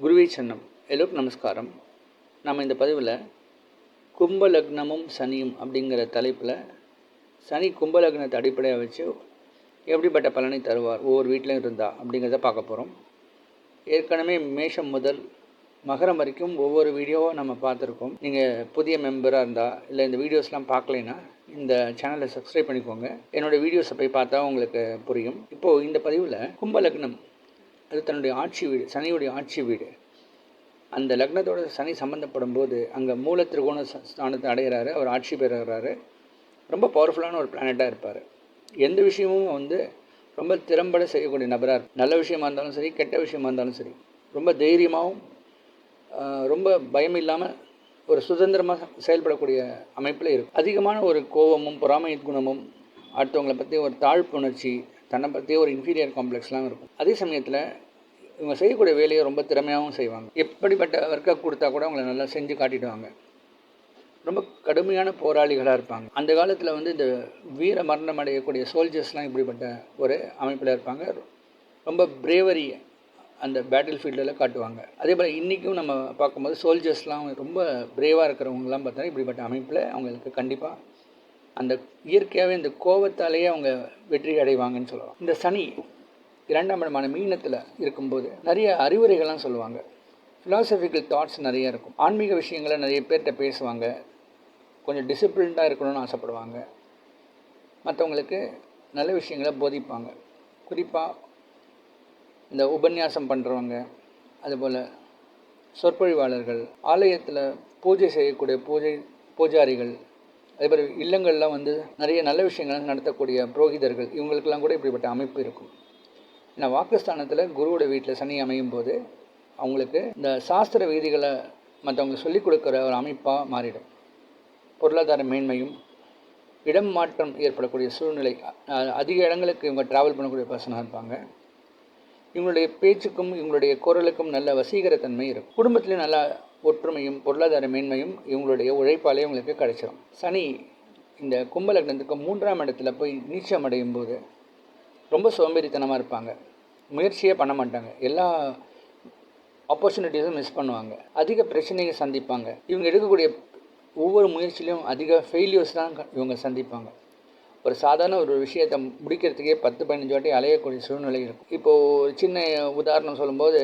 குருவே சன்னம். எல்லோருக்கும் நமஸ்காரம். நம்ம இந்த பதிவில் கும்ப லக்னமும் சனியும் அப்படிங்கிற தலைப்பில் சனி கும்ப லக்னத்தை அடிப்படையாக வச்சு எப்படிப்பட்ட பலனை தருவார் ஒவ்வொரு வீட்டிலையும் இருந்தா அப்படிங்கிறத பார்க்க போகிறோம் ஏற்கனவே மேஷம் முதல் மகரம் வரைக்கும் ஒவ்வொரு வீடியோவும் நம்ம பார்த்துருக்கோம். நீங்கள் புதிய மெம்பராக இருந்தால் இல்லை இந்த வீடியோஸ்லாம் பார்க்கலைன்னா இந்த சேனலை சப்ஸ்கிரைப் பண்ணிக்கோங்க. என்னோடய வீடியோஸை போய் பார்த்தா உங்களுக்கு புரியும். இப்போது இந்த பதிவில் கும்ப லக்னம் அது தன்னுடைய ஆட்சி வீடு சனியுடைய ஆட்சி வீடு. அந்த லக்னத்தோட சனி சம்மந்தப்படும் போது அங்கே மூல திருகோண ஸ்தானத்தை அடைகிறாரு அவர் ஆட்சி பெறுகிறாரு. ரொம்ப பவர்ஃபுல்லான ஒரு பிளானட்டாக இருப்பார். எந்த விஷயமும் வந்து ரொம்ப திறம்பட செய்யக்கூடிய நபராக இருக்கும் நல்ல விஷயமா இருந்தாலும் சரி கெட்ட விஷயமா இருந்தாலும் சரி. ரொம்ப தைரியமாகவும் ரொம்ப பயம் இல்லாமல் ஒரு சுதந்திரமாக செயல்படக்கூடிய அமைப்பில் இருக்கும் அதிகமான ஒரு கோபமும் பொறாமை குணமும் அடுத்தவங்களை பற்றி ஒரு தாழ்ப்புணர்ச்சி தன்னை பற்றியே ஒரு இன்ஃபீரியர் காம்ப்ளெக்ஸ்லாம் இருக்கும். அதே சமயத்தில் இவங்க செய்யக்கூடிய வேலையை ரொம்ப திறமையாகவும் செய்வாங்க. எப்படிப்பட்ட ஒர்க்கை கொடுத்தா கூட அவங்கள நல்லா செஞ்சு காட்டிடுவாங்க. ரொம்ப கடுமையான போராளிகளாக இருப்பாங்க. அந்த காலத்தில் வந்து இந்த வீர மரணம் அடையக்கூடிய சோல்ஜர்ஸ்லாம் இப்படிப்பட்ட ஒரு அமைப்பில் இருப்பாங்க. ரொம்ப பிரேவரி அந்த பேட்டில் ஃபீல்டில் காட்டுவாங்க. அதே போல் இன்றைக்கும் நம்ம பார்க்கும்போது சோல்ஜர்ஸ்லாம் ரொம்ப பிரேவாக இருக்கிறவங்கலாம் பார்த்தா இப்படிப்பட்ட அமைப்பில் அவங்களுக்கு கண்டிப்பாக அந்த இயற்கையாகவே இந்த கோபத்தாலேயே அவங்க வெற்றி அடைவாங்கன்னு சொல்லலாம். இந்த சனி இரண்டாம் இடமான மீனத்தில் இருக்கும்போது நிறைய அறிவுரைகள்லாம் சொல்லுவாங்க. ஃபிலாசபிக்கல் தாட்ஸ் நிறைய இருக்கும். ஆன்மீக விஷயங்களை நிறைய பேர்கிட்ட பேசுவாங்க. கொஞ்சம் டிசிப்ளின்டாக இருக்கணும்னு ஆசைப்படுவாங்க. மற்றவங்களுக்கு நல்ல விஷயங்களை போதிப்பாங்க. குறிப்பாக இந்த உபன்யாசம் பண்ணுறவங்க அதுபோல் சொற்பொழிவாளர்கள் ஆலயத்தில் பூஜை செய்யக்கூடிய பூஜை பூஜாரிகள் அதேபோல் இல்லங்கள்லாம் வந்து நிறைய நல்ல விஷயங்கள் நடத்தக்கூடிய புரோகிதர்கள் இவங்களுக்கெல்லாம் கூட இப்படிப்பட்ட அமைப்பு இருக்கும். ஏன்னா வாக்குஸ்தானத்தில் குருவோட வீட்டில் சனி அமையும் போது அவங்களுக்கு இந்த சாஸ்திர விதிகளை மற்றவங்க சொல்லிக் கொடுக்குற ஒரு அமைப்பாக மாறிடும். பொருளாதார மேன்மையும் இடம் மாற்றம் ஏற்படக்கூடிய சூழ்நிலை அதிக இடங்களுக்கு இவங்க ட்ராவல் பண்ணக்கூடிய பர்சனாக இருப்பாங்க. இவங்களுடைய பேச்சுக்கும் இவங்களுடைய குரலுக்கும் நல்ல வசீகரத்தன்மை இருக்கும். குடும்பத்திலையும் நல்ல ஒற்றுமையும் பொருளாதார மேன்மையும் இவங்களுடைய உழைப்பாலே இவங்களுக்கு கிடைச்சிடும் சனி இந்த கும்பலக்னத்துக்கு மூன்றாம் இடத்துல போய் நீச்சம் அடையும் போது ரொம்ப சோம்பேறித்தனமாக இருப்பாங்க. முயற்சியே பண்ண மாட்டாங்க. எல்லா ஆப்பர்ச்சுனிட்டிஸும் மிஸ் பண்ணுவாங்க. அதிக பிரச்சனையை சந்திப்பாங்க. இவங்க எடுக்கக்கூடிய ஒவ்வொரு முயற்சியிலையும் அதிக ஃபெயிலியர்ஸ் தான் க- இவங்க சந்திப்பாங்க. ஒரு சாதாரண ஒரு விஷயத்தை முடிக்கிறதுக்கே பத்து பதினஞ்சு வாட்டி அலையக்கூடிய சூழ்நிலை இருக்கும். இப்போது ஒரு சின்ன உதாரணம் சொல்லும்போது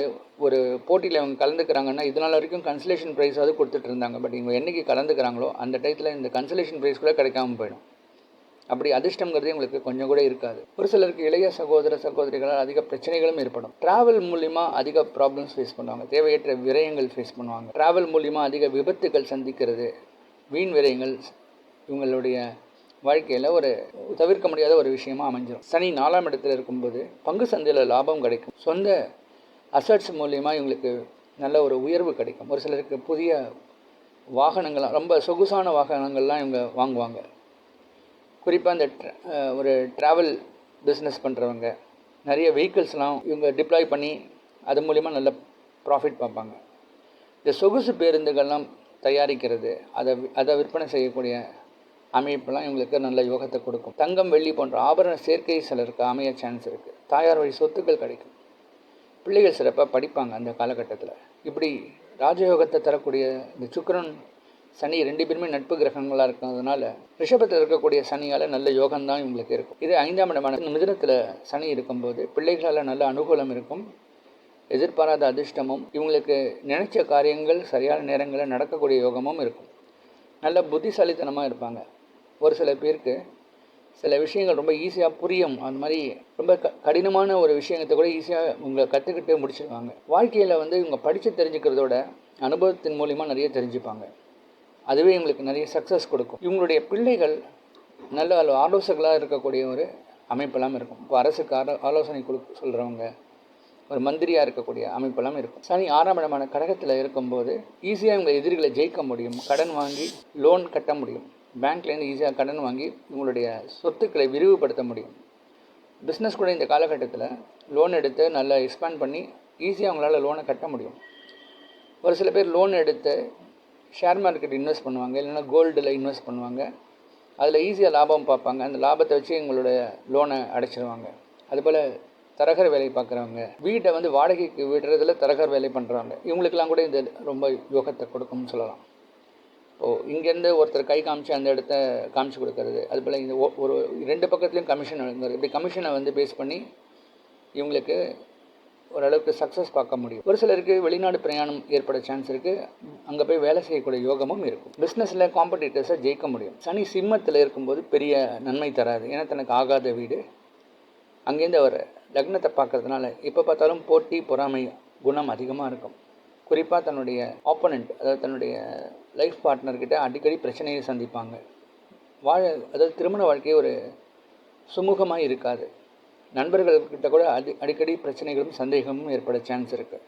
ஒரு போட்டியில் அவங்க கலந்துக்கிறாங்கன்னா இதனால் வரைக்கும் கன்சலேஷன் ப்ரைஸாவது கொடுத்துட்டு இருந்தாங்க. பட் இவங்க என்றைக்கு கலந்துக்கிறாங்களோ அந்த டயத்தில் இந்த கன்சலேஷன் ப்ரைஸ் கூட கிடைக்காம போயிடும். அப்படி அதிர்ஷ்டங்கிறது உங்களுக்கு கொஞ்சம் கூட இருக்காது. ஒரு சிலருக்கு இளைய சகோதர சகோதரிகளால் அதிக பிரச்சனைகளும் ஏற்படும். டிராவல் மூலிமா அதிக ப்ராப்ளம்ஸ் ஃபேஸ் பண்ணுவாங்க. தேவையற்ற விரயங்கள் ஃபேஸ் பண்ணுவாங்க. டிராவல் மூலிமா அதிக விபத்துகள் சந்திக்கிறது. வீண் விரயங்கள் இவங்களுடைய வாழ்க்கையில் ஒரு தவிர்க்க முடியாத ஒரு விஷயமா அமைஞ்சிடும் சனி நாலாம் இடத்துல இருக்கும்போது பங்கு சந்தையில் லாபம் கிடைக்கும். சொந்த அசட்ஸ் மூலியமாக இவங்களுக்கு நல்ல ஒரு உயர்வு கிடைக்கும். ஒரு சிலருக்கு புதிய வாகனங்கள்லாம் ரொம்ப சொகுசான வாகனங்கள்லாம் இவங்க வாங்குவாங்க. குறிப்பாக இந்த ஒரு ட்ராவல் பிஸ்னஸ் பண்ணுறவங்க நிறைய வெஹிக்கிள்ஸ்லாம் இவங்க டிப்ளாய் பண்ணி அது மூலிமா நல்ல ப்ராஃபிட் பார்ப்பாங்க. இந்த சொகுசு பேருந்துகள்லாம் தயாரிக்கிறது அதை அதை விற்பனை செய்யக்கூடிய அமைப்பெல்லாம் இவங்களுக்கு நல்ல யோகத்தை கொடுக்கும். தங்கம் வெள்ளி போன்ற ஆபரண சேர்க்கை சிலருக்கு அமைய சான்ஸ் இருக்குது தாயார் வழி சொத்துக்கள் கிடைக்கும். பிள்ளைகள் சிறப்பாக படிப்பாங்க அந்த காலகட்டத்தில். இப்படி ராஜயோகத்தை தரக்கூடிய இந்த சுக்கரன் சனி ரெண்டு பேருமே நட்பு கிரகங்களாக இருக்கிறதுனால ரிஷபத்தில் இருக்கக்கூடிய சனியால் நல்ல யோகம்தான் இவங்களுக்கு இருக்கும். இது ஐந்தாம் இடமான மிதனத்தில் சனி இருக்கும்போது பிள்ளைகளால் நல்ல அனுகூலம் இருக்கும். எதிர்பாராத அதிர்ஷ்டமும் இவங்களுக்கு நினைச்ச காரியங்கள் சரியான நேரங்களில் நடக்கக்கூடிய யோகமும் இருக்கும். நல்ல புத்திசாலித்தனமாக இருப்பாங்க. ஒரு சில பேருக்கு சில விஷயங்கள் ரொம்ப ஈஸியாக புரியும். அந்த மாதிரி ரொம்ப க கடினமான ஒரு விஷயத்தை கூட ஈஸியாக உங்களை கற்றுக்கிட்டு முடிச்சிடுவாங்க வாழ்க்கையில் வந்து இவங்க படித்து தெரிஞ்சுக்கிறதோட அனுபவத்தின் மூலிமா நிறைய தெரிஞ்சுப்பாங்க. அதுவே இவங்களுக்கு நிறைய சக்ஸஸ் கொடுக்கும். இவங்களுடைய பிள்ளைகள் நல்ல ஆலோசகர்களாக இருக்கக்கூடிய ஒரு அமைப்பெல்லாம் இருக்கும். இப்போ அரசுக்கு ஆலோ ஆலோசனை கொடு சொல்கிறவங்க ஒரு மந்திரியாக இருக்கக்கூடிய அமைப்பெல்லாம் இருக்கும். சனி ஆறாம் இடமான கடகத்தில் இருக்கும்போது ஈஸியாக இவங்க எதிரிகளை ஜெயிக்க முடியும். கடன் வாங்கி லோன் கட்ட முடியும். பேங்க்லேருந்து ஈஸியாக கடன் வாங்கி இவங்களுடைய சொத்துக்களை விரிவுபடுத்த முடியும். பிஸ்னஸ் கூட இந்த காலகட்டத்தில் லோன் எடுத்து நல்லா எக்ஸ்பேண்ட் பண்ணி ஈஸியாக அவங்களால லோனை கட்ட முடியும். ஒரு சில பேர் லோன் எடுத்து ஷேர் மார்க்கெட் இன்வெஸ்ட் பண்ணுவாங்க இல்லைன்னா கோல்டில் இன்வெஸ்ட் பண்ணுவாங்க. அதில் ஈஸியாக லாபம் பார்ப்பாங்க. அந்த லாபத்தை வச்சு எங்களுடைய லோனை அடைச்சிடுவாங்க அதுபோல் தரகர் வேலை பார்க்குறவங்க வீட்டை வந்து வாடகைக்கு விடுறதுல தரகர் வேலை பண்ணுறாங்க இவங்களுக்கெல்லாம் கூட இது ரொம்ப யோகத்தை கொடுக்கும்னு சொல்லலாம். இப்போது இங்கேருந்து ஒருத்தர் கை காமிச்சு அந்த இடத்த காமிச்சு கொடுக்கறது. அது போல் இந்த ஒரு ரெண்டு பக்கத்துலேயும் கமிஷன் வழங்குறது இப்படி கமிஷனை வந்து பேஸ் பண்ணி இவங்களுக்கு ஓரளவுக்கு சக்ஸஸ் பார்க்க முடியும். ஒரு சிலருக்கு வெளிநாடு பிரயாணம் ஏற்பட சான்ஸ் இருக்குது அங்கே போய் வேலை செய்யக்கூடிய யோகமும் இருக்கும். பிஸ்னஸில் காம்படிட்டர்ஸை ஜெயிக்க முடியும். சனி சிம்மத்தில் இருக்கும்போது பெரிய நன்மை தராது. ஏன்னா தனக்கு ஆகாத வீடு. அங்கேருந்து அவர் லக்னத்தை பார்க்கறதுனால எப்போ பார்த்தாலும் போட்டி பொறாமை குணம் அதிகமாக இருக்கும். குறிப்பாக தன்னுடைய ஆப்போனண்ட் அதாவது தன்னுடைய லைஃப் பார்ட்னர்கிட்ட அடிக்கடி பிரச்சனையை சந்திப்பாங்க. வாழ அதாவது திருமண வாழ்க்கை ஒரு சுமூகமாக இருக்காது. நண்பர்கள்கிட்ட கூட அடி அடிக்கடி பிரச்சனைகளும் சந்தேகமும் ஏற்பட சான்ஸ் இருக்குது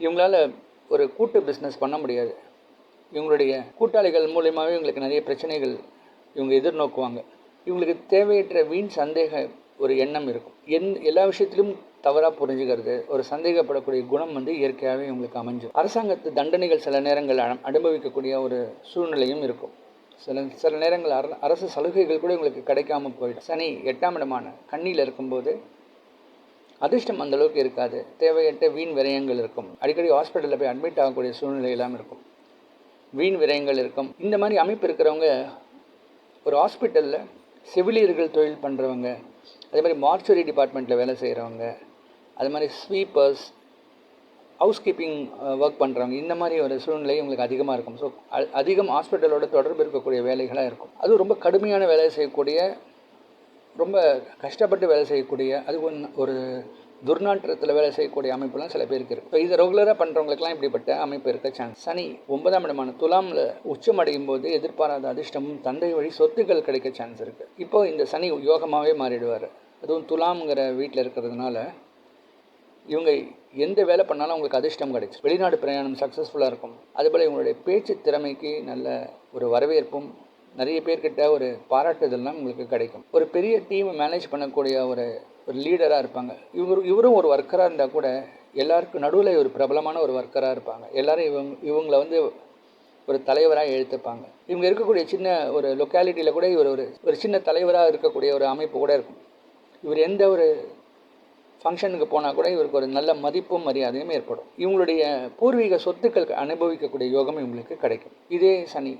இவங்களால் ஒரு கூட்டு பிஸ்னஸ் பண்ண முடியாது. இவங்களுடைய கூட்டாளிகள் மூலியமாகவே இவங்களுக்கு நிறைய பிரச்சனைகள் இவங்க எதிர்நோக்குவாங்க. இவங்களுக்கு தேவையற்ற வீண் சந்தேக ஒரு எண்ணம் இருக்கும். என் எல்லா விஷயத்திலும் தவறாக புரிஞ்சுக்கிறது ஒரு சந்தேகப்படக்கூடிய குணம் வந்து இயற்கையாகவே இவங்களுக்கு அமைஞ்சும். அரசாங்கத்து தண்டனைகள் சில நேரங்கள் அனு- அனுபவிக்கக்கூடிய ஒரு சூழ்நிலையும் இருக்கும். சில சில நேரங்கள் அர அரசு சலுகைகள் கூட இவங்களுக்கு கிடைக்காம போயிடும். சனி எட்டாம் இடமான கண்ணியில் இருக்கும்போது அதிர்ஷ்டம் அந்த அளவுக்கு இருக்காது. தேவையற்ற வீண் விரயங்கள் இருக்கும். அடிக்கடி ஹாஸ்பிட்டலில் போய் அட்மிட் ஆகக்கூடிய சூழ்நிலையெல்லாம் இருக்கும். வீண் விரயங்கள் இருக்கும். இந்த மாதிரி அமைப்பு இருக்கிறவங்க ஒரு ஹாஸ்பிட்டலில் செவிலியர்கள் தொழில் பண்ணுறவங்க அதே மாதிரி மார்ச்சுரி டிபார்ட்மெண்ட்டில் வேலை செய்கிறவங்க அது மாதிரி ஸ்வீப்பர்ஸ் ஹவுஸ் கீப்பிங் ஒர்க் பண்ணுறவங்க இந்த மாதிரி ஒரு சூழ்நிலை உங்களுக்கு அதிகமாக இருக்கும். ஸோ அதிகம் ஹாஸ்பிட்டலோட தொடர்பு இருக்கக்கூடிய வேலைகளாக இருக்கும். அதுவும் ரொம்ப கடுமையான வேலை செய்யக்கூடிய ரொம்ப கஷ்டப்பட்டு வேலை செய்யக்கூடிய அது ஒன்று ஒரு துர்நாற்றத்தில் வேலை செய்யக்கூடிய அமைப்புலாம் சில பேருக்கு இருக்குது இப்போ இதை ரெகுலராக பண்ணுறவங்களுக்குலாம் இப்படிப்பட்ட அமைப்பு இருக்க சான்ஸ் சனி ஒன்பதாம் இடமான துலாமில் உச்சமடையும் போது எதிர்பாராத அதிர்ஷ்டமும் தந்தை வழி சொத்துக்கள் கிடைக்க சான்ஸ் இருக்குது இப்போ இந்த சனி யோகமாகவே மாறிடுவார். அதுவும் துலாம்ங்கிற வீட்டில் இருக்கிறதுனால இவங்க எந்த வேலை பண்ணாலும் அவங்களுக்கு அதிர்ஷ்டம் கிடைக்கும் வெளிநாடு பிரயாணம் சக்ஸஸ்ஃபுல்லாக இருக்கும். அதுபோல் இவங்களுடைய பேச்சு திறமைக்கு நல்ல ஒரு வரவேற்பும் நிறைய பேர்கிட்ட ஒரு பாராட்டுதல்லாம் உங்களுக்கு கிடைக்கும். ஒரு பெரிய டீமை மேனேஜ் பண்ணக்கூடிய ஒரு ஒரு லீடராக இருப்பாங்க. இவர் இவரும் ஒரு ஒர்க்கராக இருந்தால் கூட எல்லாருக்கும் நடுவில் ஒரு பிரபலமான ஒரு ஒர்க்கராக இருப்பாங்க. எல்லாரும் இவங்க இவங்கள வந்து ஒரு தலைவராக எழுத்துப்பாங்க. இவங்க இருக்கக்கூடிய சின்ன ஒரு லொக்காலிட்டியில் கூட இவர் ஒரு ஒரு சின்ன தலைவராக இருக்கக்கூடிய ஒரு அமைப்பு கூட இருக்கும். இவர் எந்த ஒரு ஃபங்க்ஷனுக்கு போனால் கூட இவருக்கு ஒரு நல்ல மதிப்பும் மரியாதையும் ஏற்படும். இவங்களுடைய பூர்வீக சொத்துக்கள் அனுபவிக்கக்கூடிய யோகம் இவங்களுக்கு கிடைக்கும். இதே சனி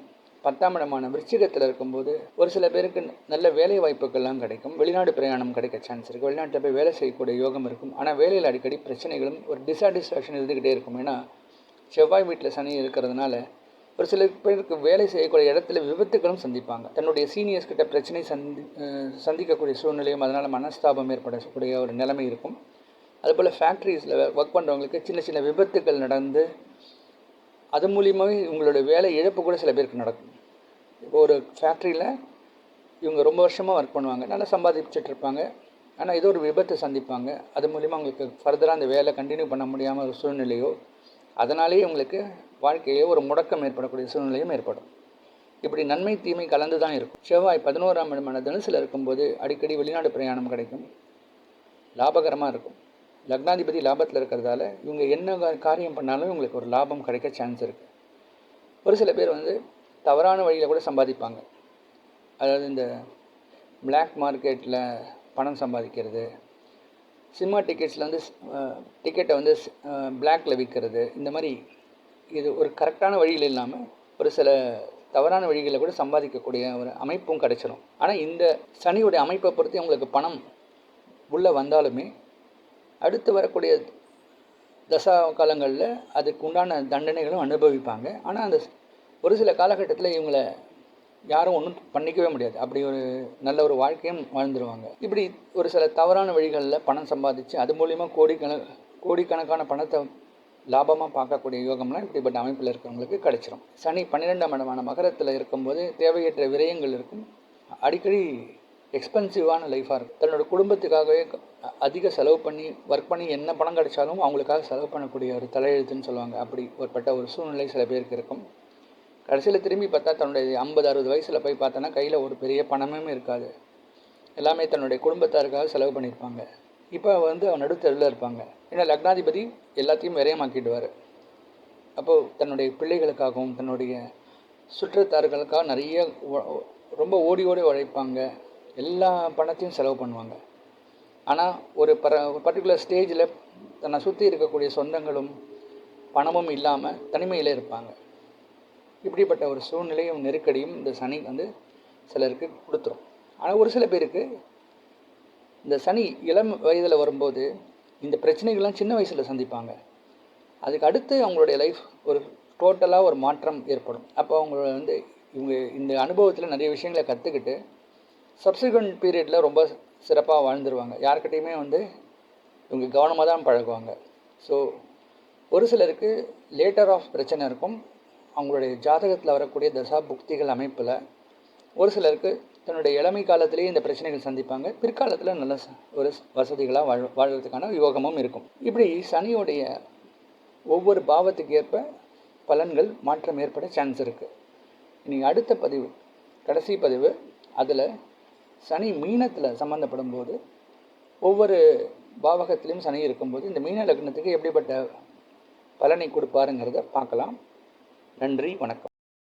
பத்தாம் இடமான விருச்சிகத்தில் இருக்கும்போது ஒரு சில பேருக்கு நல்ல வேலை வாய்ப்புகள்லாம் கிடைக்கும். வெளிநாடு பிரயாணம் கிடைக்க சான்ஸ் இருக்குது வெளிநாட்டில் போய் வேலை செய்யக்கூடிய யோகம் இருக்கும். ஆனால் வேலையில் அடிக்கடி பிரச்சனைகளும் ஒரு டிசாட்டிஸ்ஃபேக்ஷன் இருந்துக்கிட்டே இருக்கும். ஏன்னா செவ்வாய் வீட்டில் சனி இருக்கிறதுனால ஒரு சில பேருக்கு வேலை செய்யக்கூடிய இடத்துல விபத்துகளும் சந்திப்பாங்க. தன்னுடைய சீனியர்ஸ் கிட்ட பிரச்சனை சந்தி சந்திக்கக்கூடிய சூழ்நிலையும் அதனால் மனஸ்தாபம் ஏற்படக்கூடிய ஒரு நிலைமை இருக்கும். அதுபோல் ஃபேக்ட்ரிஸில் ஒர்க் பண்ணுறவங்களுக்கு சின்ன சின்ன விபத்துகள் நடந்து அது மூலியமாகவே இவங்களோட வேலை இழப்பு கூட சில பேருக்கு நடக்கும். இப்போ ஒரு ஃபேக்ட்ரியில் இவங்க ரொம்ப வருஷமாக ஒர்க் பண்ணுவாங்க. நல்லா சம்பாதிச்சுட்டு இருப்பாங்க ஆனால் ஏதோ ஒரு விபத்தை சந்திப்பாங்க. அது மூலிமா அவங்களுக்கு ஃபர்தராக அந்த வேலை கண்டினியூ பண்ண முடியாமல் ஒரு சூழ்நிலையோ அதனாலேயே உங்களுக்கு வாழ்க்கையிலே ஒரு முடக்கம் ஏற்படக்கூடிய சூழ்நிலையும் ஏற்படும். இப்படி நன்மை தீமை கலந்து தான் இருக்கும். செவ்வாய் பதினோராம் இடமான தனுசில் இருக்கும்போது அடிக்கடி வெளிநாடு பிரயாணம் கிடைக்கும். லாபகரமாக இருக்கும். லக்னாதிபதி லாபத்தில் இருக்கிறதால இவங்க என்ன காரியம் பண்ணாலும் இவங்களுக்கு ஒரு லாபம் கிடைக்க சான்ஸ் இருக்குது ஒரு சில பேர் வந்து தவறான வழியில் கூட சம்பாதிப்பாங்க. அதாவது இந்த பிளாக் மார்க்கெட்டில் பணம் சம்பாதிக்கிறது சினிமா டிக்கெட்ஸில் வந்து டிக்கெட்டை வந்து பிளாக்ல விற்கிறது இந்த மாதிரி இது ஒரு கரெக்டான வழியில் இல்லாமல் ஒரு சில தவறான வழிகளில் கூட சம்பாதிக்கக்கூடிய ஒரு அமைப்பும் கிடைச்சிடும் ஆனால் இந்த சனியுடைய அமைப்பை பொறுத்து அவங்களுக்கு பணம் உள்ளே வந்தாலுமே அடுத்து வரக்கூடிய தசா காலங்களில் அதுக்கு உண்டான தண்டனைகளும் அனுபவிப்பாங்க. ஆனால் அந்த ஒரு சில காலகட்டத்தில் இவங்களை யாரும் ஒன்றும் பண்ணிக்கவே முடியாது. அப்படி ஒரு நல்ல ஒரு வாழ்க்கையும் வாழ்ந்துருவாங்க. இப்படி ஒரு சில தவறான வழிகளில் பணம் சம்பாதிச்சு அது மூலிமா கோடிக்கண கோடிக்கணக்கான பணத்தை லாபமாக பார்க்கக்கூடிய யோகம்லாம் இப்படிப்பட்ட அமைப்பில் இருக்கிறவங்களுக்கு கிடைச்சிரும். சனி பன்னிரெண்டாம் இடமான மகரத்தில் இருக்கும்போது தேவையற்ற விரயங்கள் இருக்கும். அடிக்கடி எக்ஸ்பென்சிவான லைஃபாக இருக்கும். தன்னோட குடும்பத்துக்காகவே அதிக செலவு பண்ணி ஒர்க் பண்ணி என்ன பணம் கிடைச்சாலும் அவங்களுக்காக செலவு பண்ணக்கூடிய ஒரு தலையெழுத்துன்னு சொல்லுவாங்க. அப்படி ஒருப்பட்ட ஒரு சூழ்நிலை சில பேருக்கு இருக்கும். கடைசியில் திரும்பி பார்த்தா தன்னுடைய ஐம்பது அறுபது வயசில் போய் பார்த்தோன்னா கையில் ஒரு பெரிய பணமே இருக்காது. எல்லாமே தன்னுடைய குடும்பத்தாருக்காக செலவு பண்ணியிருப்பாங்க. இப்போ வந்து அவன் நடுத்தருவில் இருப்பாங்க. ஏன்னா லக்னாதிபதி எல்லாத்தையும் விரயமாக்கிடுவார். அப்போது தன்னுடைய பிள்ளைகளுக்காகவும் தன்னுடைய சுற்றத்தார்களுக்காக நிறைய ரொம்ப ஓடி ஓடி உழைப்பாங்க. எல்லா பணத்தையும் செலவு பண்ணுவாங்க. ஆனால் ஒரு பர பர்டிகுலர் ஸ்டேஜில் தன்னை சுற்றி இருக்கக்கூடிய சொந்தங்களும் பணமும் இல்லாமல் தனிமையில் இருப்பாங்க. இப்படிப்பட்ட ஒரு சூழ்நிலையும் நெருக்கடியும் இந்த சனி வந்து சிலருக்கு கொடுத்துரும். ஆனால் ஒரு சில பேருக்கு இந்த சனி இளம் வயதில் வரும்போது இந்த பிரச்சனைகள்லாம் சின்ன வயசில் சந்திப்பாங்க. அதுக்கு அடுத்து அவங்களுடைய லைஃப் ஒரு டோட்டலாக ஒரு மாற்றம் ஏற்படும். அப்போ அவங்கள வந்து இவங்க இந்த அனுபவத்தில் நிறைய விஷயங்களை கற்றுக்கிட்டு சப்சிக்வெண்ட் பீரியடில் ரொம்ப சிறப்பாக வாழ்ந்துருவாங்க. யார்கிட்டையுமே வந்து இவங்க கவனமாக தான் பழகுவாங்க. ஸோ ஒரு சிலருக்கு லேட்டர் ஆஃப் பிரச்சனை இருக்கும். அவங்களுடைய ஜாதகத்தில் வரக்கூடிய தசா புக்திகள் அமைப்பில் ஒரு சிலருக்கு தன்னுடைய இளமை காலத்திலேயே இந்த பிரச்சனைகள் சந்திப்பாங்க. பிற்காலத்தில் நல்ல ஒரு வசதிகளாக வாழ் வாழ்கிறதுக்கான யோகமும் இருக்கும். இப்படி சனியோடைய ஒவ்வொரு பாவத்துக்கு ஏற்ப பலன்கள் மாற்றம் ஏற்பட சான்ஸ் இருக்குது இனி அடுத்த பதிவு கடைசி பதிவு அதில் சனி மீனத்தில் சம்மந்தப்படும் போது ஒவ்வொரு பாவகத்திலையும் சனி இருக்கும்போது இந்த மீன லக்னத்துக்கு எப்படிப்பட்ட பலனை கொடுப்பாருங்கிறத பார்க்கலாம். நன்றி வணக்கம்.